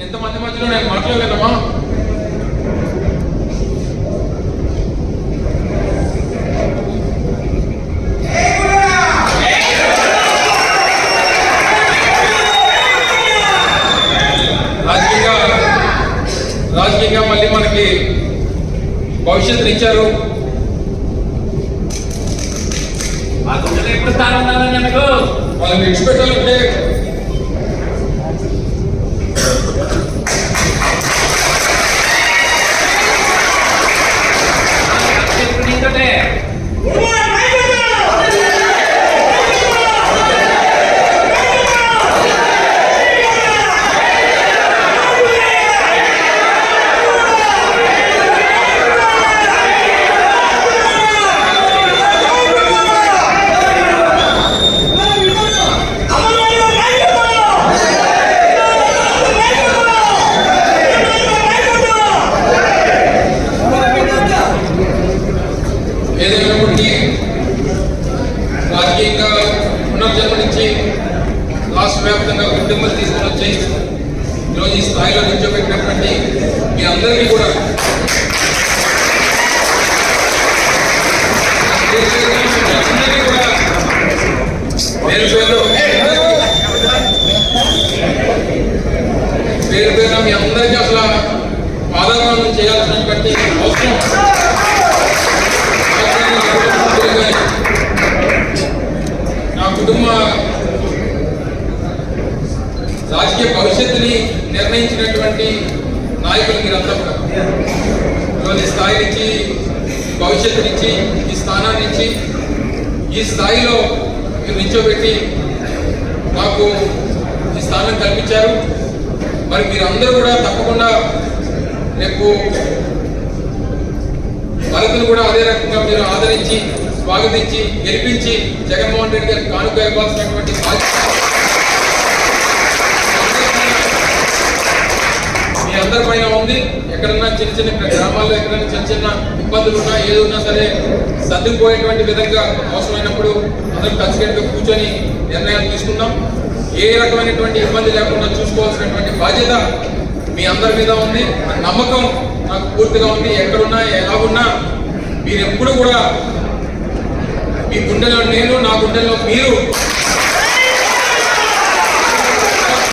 ఎంతమంది మధ్యలో నేను మాట్లాడలేదమ్మా రాజకీయంగా రాజకీయంగా మళ్ళీ మనకి భవిష్యత్తుని ఇచ్చారు. వాళ్ళని విడిచిపెట్టాలంటే ఏదైనప్పటికీ రాజకీయంగా పునర్జన్మనిచ్చి రాష్ట్ర వ్యాప్తంగా గుర్తింపులు తీసుకుని వచ్చి ఈరోజు ఈ స్థాయిలో నిల్చోబెట్టినటువంటి మీ అందరికీ కూడా మీ అందరికీ కూడా పేరు పేరు పేరు పేరు మీ అందరికీ అసలు పాదాలను చేయాల్సినటువంటి అవసరం నా కుటుంబ రాజకీయ భవిష్యత్తుని నిర్ణయించినటువంటి నాయకులు మీరంతా కూడా. ఈరోజు స్థాయి నుంచి భవిష్యత్తు నుంచి ఈ స్థానాన్ని ఇచ్చి ఈ స్థాయిలో మీరు నిల్చోబెట్టి మాకు ఈ స్థానం కల్పించారు. మరి మీరందరూ కూడా తప్పకుండా రేపు భరతులు కూడా అదే రకంగా మీరు ఆదరించి స్వాగతించి గెలిపించి జగన్మోహన్ రెడ్డి గారికి కానుక ఇవ్వాల్సినటువంటి బాధ్యత. మీ అందరి పైన ఉంది. ఎక్కడన్నా చిన్న చిన్న గ్రామాల్లో ఎక్కడన్నా చిన్న చిన్న ఇబ్బందులు ఉన్నా ఏది ఉన్నా సరే సర్దుకుపోయేటువంటి విధంగా అవసరమైనప్పుడు అందరం కలిసికట్టుగా కూర్చొని నిర్ణయాలు తీసుకుందాం. ఏ రకమైనటువంటి ఇబ్బంది లేకుండా చూసుకోవాల్సినటువంటి బాధ్యత మీ అందరి మీద ఉంది. నమ్మకం నాకు పూర్తిగా ఉంది. ఎక్కడున్నా ఎలా ఉన్నా మీరు ఎప్పుడు కూడా మీ గుండెలో నేను నా గుండెలో మీరు.